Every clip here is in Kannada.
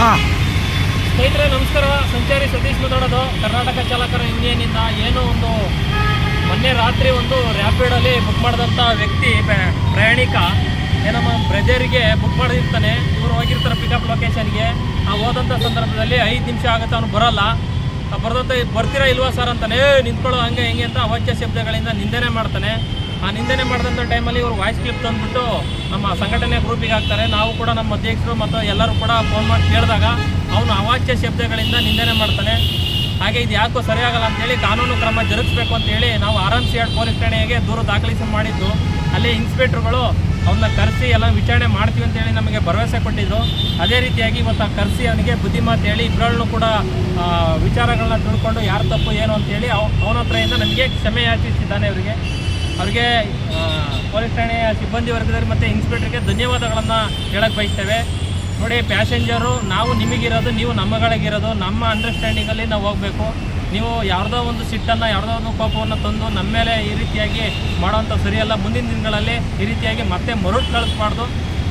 ಸ್ನೇಹಿತರೆ, ನಮಸ್ಕಾರ. ಸಂಚಾರಿ ಸತೀಶ್ ಮಾತಾಡೋದು. ಕರ್ನಾಟಕ ಚಾಲಕರ ಯೂನಿಯನ್ನಿಂದ ಏನೋ ಒಂದು ಮೊನ್ನೆ ರಾತ್ರಿ ಒಂದು ರ್ಯಾಪಿಡಲ್ಲಿ ಬುಕ್ ಮಾಡಿದಂಥ ವ್ಯಕ್ತಿ, ಪ್ರ- ಪ್ರಯಾಣಿಕ ಏನಮ್ಮ ಬ್ರೆಜರಿಗೆ ಬುಕ್ ಮಾಡಿರ್ತಾನೆ. ಇವರು ಹೋಗಿರ್ತಾರೆ ಪಿಕಪ್ ಲೊಕೇಶನ್ಗೆ ಆ ಹೋದಂಥ ಸಂದರ್ಭದಲ್ಲಿ ಐದು ನಿಮಿಷ ಆಗುತ್ತೆ, ಅವನು ಬರೋಲ್ಲ. ಆ ಬರ್ದಂಥ ಬರ್ತೀರಾ ಇಲ್ವಾ ಸರ್ ಅಂತಾನೆ ನಿಂತ್ಕೊಳ್ಳೋ ಹಂಗೆ ಹೆಂಗೆ ಅಂತ ಅವಾಚ್ಯ ಶಬ್ದಗಳಿಂದ ನಿಂದನೆ ಮಾಡ್ತಾನೆ. ಆ ನಿಂದನೆ ಮಾಡಿದಂಥ ಟೈಮಲ್ಲಿ ಇವರು ವಾಯ್ಸ್ ಕ್ಲಿಪ್ ತಂದುಬಿಟ್ಟು ನಮ್ಮ ಸಂಘಟನೆ ಗ್ರೂಪಿಗೆ ಹಾಕ್ತಾರೆ. ನಾವು ಕೂಡ ನಮ್ಮ ಅಧ್ಯಕ್ಷರು ಮತ್ತು ಎಲ್ಲರೂ ಕೂಡ ಫೋನ್ ಮಾಡಿ ಕೇಳಿದಾಗ ಅವನು ಅವಾಚ್ಯ ಶಬ್ದಗಳಿಂದ ನಿಂದನೆ ಮಾಡ್ತಾನೆ. ಹಾಗೆ ಇದು ಯಾಕೋ ಸರಿಯಾಗಲ್ಲ ಅಂತೇಳಿ ಕಾನೂನು ಕ್ರಮ ಜರುಗಿಸ್ಬೇಕು ಅಂತೇಳಿ ನಾವು R M C R police ಠಾಣೆಗೆ ದೂರು ದಾಖಲಿಸಿ ಮಾಡಿದ್ದು. ಅಲ್ಲಿ ಇನ್ಸ್ಪೆಕ್ಟ್ರುಗಳು ಅವನ್ನ ಕರೆಸಿ ಎಲ್ಲ ವಿಚಾರಣೆ ಮಾಡ್ತೀವಿ ಅಂತೇಳಿ ನಮಗೆ ಭರವಸೆ ಕೊಟ್ಟಿದ್ದರು ಅದೇ ರೀತಿಯಾಗಿ ಇವತ್ತು ಆ ಕರೆಸಿ ಅವನಿಗೆ ಬುದ್ಧಿಮಾತು ಹೇಳಿ ಇಬ್ಬರಲ್ಲೂ ಕೂಡ ವಿಚಾರಗಳನ್ನ ತಿಳ್ಕೊಂಡು ಯಾರು ತಪ್ಪು ಏನು ಅಂತೇಳಿ ಅವ, ಅವನ ಹತ್ರದಿಂದ ನಮಗೆ ಕ್ಷಮೆ ಯಾಚಿಸಿದ್ದಾನೆ ಅವರಿಗೆ. ಅವರಿಗೆ ಪೊಲೀಸ್ ಠಾಣೆಯ ಸಿಬ್ಬಂದಿ ವರ್ಗದವ್ರು ಮತ್ತು ಇನ್ಸ್ಪೆಕ್ಟರ್ಗೆ ಧನ್ಯವಾದಗಳನ್ನು ಹೇಳಕ್ಕೆ ಬಯಸ್ತೇವೆ. ನೋಡಿ, ಪ್ಯಾಸೆಂಜರು, ನಾವು ನಿಮಗಿರೋದು, ನೀವು ನಮ್ಮಗಳಿಗಿರೋದು ನಮ್ಮ ಅಂಡರ್ಸ್ಟ್ಯಾಂಡಿಂಗಲ್ಲಿ ನಾವು ಹೋಗಬೇಕು. ನೀವು ಯಾವುದೋ ಒಂದು ಸಿಟ್ಟನ್ನು, ಯಾವುದೋ ಒಂದು ಕೋಪವನ್ನು ತಂದು ನಮ್ಮ ಮೇಲೆ ಈ ರೀತಿಯಾಗಿ ಮಾಡೋವಂಥ ಸರಿಯಲ್ಲ. ಮುಂದಿನ ದಿನಗಳಲ್ಲಿ ಈ ರೀತಿಯಾಗಿ ಮತ್ತೆ ಮರುಳು ಕಳಿಸ್ಬಾರ್ದು.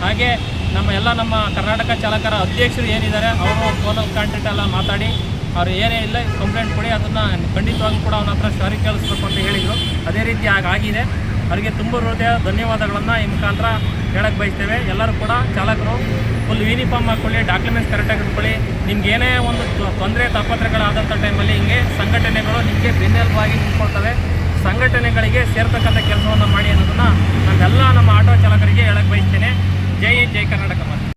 ಹಾಗೆ ನಮ್ಮ ಎಲ್ಲ ನಮ್ಮ ಕರ್ನಾಟಕ ಚಾಲಕರ ಅಧ್ಯಕ್ಷರು ಏನಿದ್ದಾರೆ, ಅವರು ಫೋನಲ್ಲಿ ಕಾಂಟ್ಯಾಕ್ಟ್ ಎಲ್ಲ ಮಾತಾಡಿ, ಅವ್ರು ಏನೇ ಇಲ್ಲ ಕಂಪ್ಲೇಂಟ್ ಕೊಡಿ, ಅದನ್ನು ಖಂಡಿತವಾಗಿ ಕೂಡ ಅವನ ಹತ್ರ ಸರಿ ಕೇಳಿಸ್ಬೇಕು ಅಂತ ಹೇಳಿದರು. ಅದೇ ರೀತಿ ಆಗಿದೆ. ಅವರಿಗೆ ತುಂಬ ಹೃದಯ ಧನ್ಯವಾದಗಳನ್ನು ಈ ಮುಖಾಂತರ ಹೇಳಕ್ಕೆ ಬಯಸ್ತೇವೆ. ಎಲ್ಲರೂ ಕೂಡ ಚಾಲಕರು ಫುಲ್ ಯೂನಿಫಾರ್ಮ್ ಹಾಕ್ಕೊಳ್ಳಿ ಡಾಕ್ಯುಮೆಂಟ್ಸ್ ಕರೆಕ್ಟಾಗಿ ಇಟ್ಕೊಳ್ಳಿ. ನಿಮ್ಗೆ ಏನೇ ಒಂದು ತೊಂದರೆ, ತಾಪತ್ರಗಳಾದಂಥ ಟೈಮಲ್ಲಿ ಹಿಂಗೆ ಸಂಘಟನೆಗಳು ನಿಮಗೆ ಬೆನ್ನೆಲುಬಾಗಿ ನಿಂತ್ಕೊಳ್ತವೆ. ಸಂಘಟನೆಗಳಿಗೆ ಸೇರ್ತಕ್ಕಂಥ ಕೆಲಸವನ್ನು ಮಾಡಿ ಅನ್ನೋದನ್ನು ನಾವೆಲ್ಲ ನಮ್ಮ ಆಟೋ ಚಾಲಕರಿಗೆ ಹೇಳಕ್ಕೆ ಬಯಸ್ತೇನೆ ಜೈ ಕರ್ನಾಟಕ.